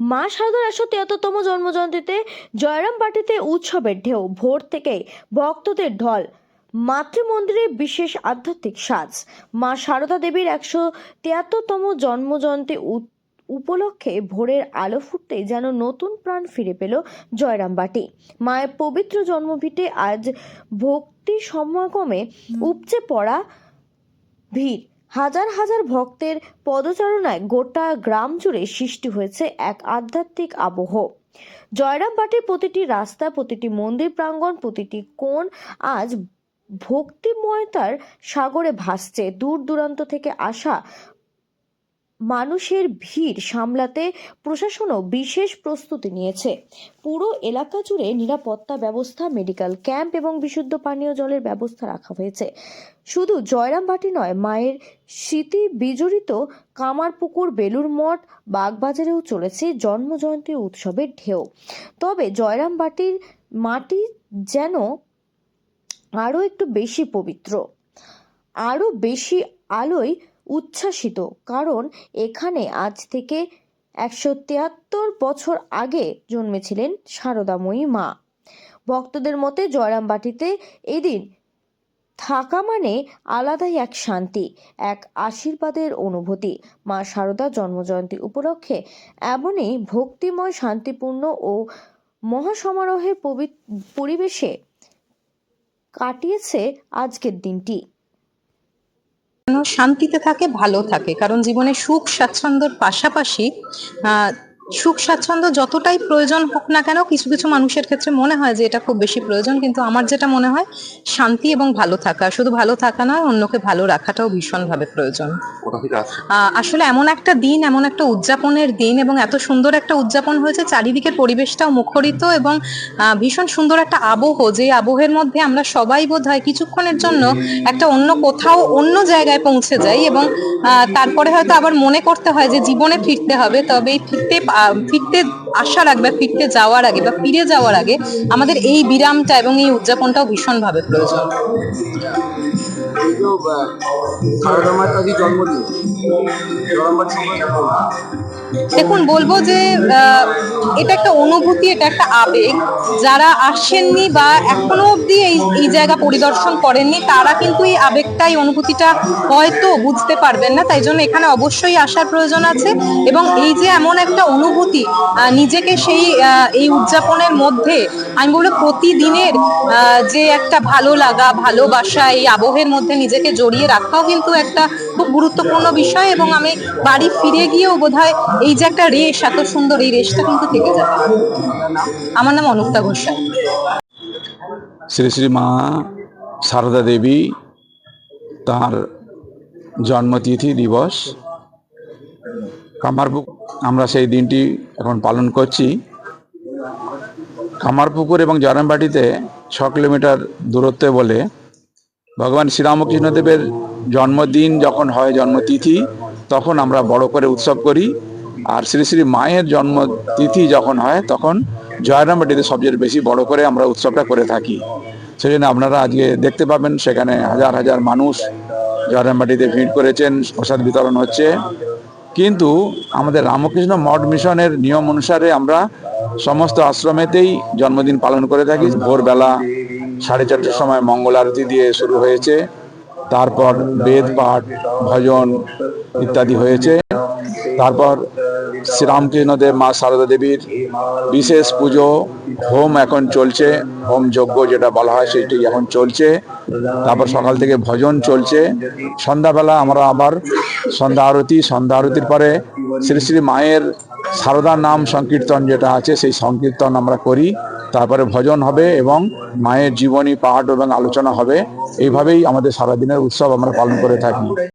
মা শারদার একশো তিয়াত্তরতম জন্মজয়ন্তীতে জয়রাম বাটিতে উৎসবের ঢেউ ভোর থেকেই ভক্তদের ঢল মাতৃমন্দিরে বিশেষ আধ্যাত্মিক সাজ। মা সারদা দেবীর একশো তিয়াত্তরতম জন্মজয়ন্তী উপলক্ষে ভোরের আলো ফুটতেই যেন নতুন প্রাণ ফিরে পেল জয়রামবাটি মায়ের পবিত্র জন্মভিটে আজ ভক্তি সমাগমে উপচে পড়া ভিড়। হাজার হাজার ভক্তের পদচারণায় গোটা গ্রাম জুড়ে সৃষ্টি হয়েছে এক আধ্যাত্মিক আবহ। জয়রামবাটির প্রতিটি রাস্তা, প্রতিটি মন্দির প্রাঙ্গণ, প্রতিটি কোণ আজ ভক্তিময়তার সাগরে ভাসছে। দূর দূরান্ত থেকে আসা মানুষের ভিড় সামলাতে প্রশাসনও বিশেষ প্রস্তুতি নিয়েছে। পুরো এলাকা জুড়ে নিরাপত্তা ব্যবস্থা, মেডিকেল ক্যাম্প এবং বিশুদ্ধ পানীয় জলের ব্যবস্থা রাখা হয়েছে। শুধু জয়রামবাটি নয়, মায়ের স্মৃতি বিজড়িত কামারপুকুর বেলুর মঠ, বাগবাজারেও চলেছে জন্মজয়ন্তী উৎসবের ঢেউ। তবে জয়রামবাটির মাটি যেন আরও একটু বেশি পবিত্র, আরও বেশি আলোয় উচ্ছ্বাসিত। কারণ এখানে আজ থেকে একশো তিয়াত্তর বছর আগে জন্মেছিলেন শারদাময়ী মা। ভক্তদের মতে জয়রামবাটিতে এদিন থাকা মানে আলাদাই এক শান্তি, এক আশীর্বাদের অনুভূতি। মা শারদা জন্মজয়ন্তী উপলক্ষে এমনই ভক্তিময়, শান্তিপূর্ণ ও মহাসমারোহের পরিবেশে কাটিয়েছে আজকের দিনটি। শান্তিতে থাকে ভালো থাকে। কারণ জীবনে সুখ স্বাচ্ছন্দ্যর পাশাপাশি সুখ স্বাচ্ছন্দ্য যতটাই প্রয়োজন হোক না কেন কিছু কিছু মানুষের ক্ষেত্রে মনে হয় যে এটা খুব বেশি প্রয়োজন কিন্তু আমার যেটা মনে হয় শান্তি এবং ভালো থাকা। শুধু ভালো থাকা নয় অন্যকে ভালো রাখাটাও ভীষণভাবে প্রয়োজন। থেকে আসছে? আহ, আসলে এমন একটা দিন এমন একটা উদযাপনের দিন এবং এত সুন্দর একটা উদযাপন হয়েছে চারিদিকের পরিবেশটাও মুখরিত এবং ভীষণ সুন্দর একটা আবহ যে আবহের মধ্যে আমরা সবাই বোধ হয় কিছুক্ষণের জন্য একটা অন্য কোথাও অন্য জায়গায় পৌঁছে যাই এবং আহ, তারপরে হয়তো আবার মনে করতে হয় যে জীবনে ফিরতে হবে তবে এই ফিরতে ফিরতে আসার আগে বা ফিরতে যাওয়ার আগে বা ফিরে যাওয়ার আগে আমাদের এই বিরামটা এবং এই উদযাপনটাও ভীষণভাবে প্রয়োজন। দেখুন, বলব যে এটা একটা অনুভূতি, এটা একটা আবেগ। যারা আসেননি বা এখনও অবধি এই এই জায়গা পরিদর্শন করেননি, তারা কিন্তু এই আবেগটা, এই অনুভূতিটা হয়তো বুঝতে পারবেন না। তাই জন্য এখানে অবশ্যই আসার প্রয়োজন আছে। এবং এই যে এমন একটা অনুভূতি নিজেকে সেই এই উদযাপনের মধ্যে, আমি বলব প্রতিদিনের যে একটা ভালো লাগা, ভালোবাসা, এই আবহের মধ্যে নিজেকে জড়িয়ে রাখাও কিন্তু একটা খুব গুরুত্বপূর্ণ বিষয় এবং আমি বাড়ি ফিরে গিয়েও বোধহয় এই যে একটা রেশ, এত সুন্দর এই রেশটা কিন্তু থেকে যাবে। আমার নাম অনুক্তা ঘোষাল শ্রী শ্রী মা সারদা দেবী তার জন্মতিথি দিবস। কামারপুক আমরা সেই দিনটি এখন পালন করছি। কামারপুকুর এবং জয়রামবাটিতে ছ কিলোমিটার দূরত্বে বলে ভগবান শ্রীরামকৃষ্ণদেবের জন্মদিন যখন হয়, জন্মতিথি, তখন আমরা বড় করে উৎসব করি। আর শ্রী শ্রী মায়ের জন্মতিথি যখন হয়, তখন জয়রামবাটিতে সবচেয়ে বেশি বড় করে আমরা উৎসবটা করে থাকি। সেই জন্য আপনারা আজকে দেখতে পাবেন, সেখানে হাজার হাজার মানুষ জয়রামবাটিতে ভিড় করেছেন, প্রসাদ বিতরণ হচ্ছে। কিন্তু আমাদের রামকৃষ্ণ মঠ মিশনের নিয়ম অনুসারে আমরা সমস্ত আশ্রমেতেই জন্মদিন পালন করে থাকি। ভোরবেলা সাড়ে চারটের সময় মঙ্গল আরতি দিয়ে শুরু হয়েছে। তারপর বেদ, পাঠ, ভজন ইত্যাদি হয়েছে। তারপর শ্রীরামকৃষ্ণদেব, মা সারদা দেবীর বিশেষ পুজো, হোম এখন চলছে। হোম যজ্ঞ যেটা বলা হয় সেটি এখন চলছে। তারপর সকাল থেকে ভজন চলছে। সন্ধ্যাবেলা আমরা আবার সন্ধ্যা আরতি, সন্ধ্যা আরতির পরে শ্রী শ্রী মায়ের সারদা নাম সংকীর্তন যেটা আছে, সেই সংকীর্তন আমরা করি। তারপরে ভজন হবে এবং মায়ের জীবনী, পাঠ এবং আলোচনা হবে। এইভাবেই আমাদের সারাদিনের উৎসব আমরা পালন করে থাকি।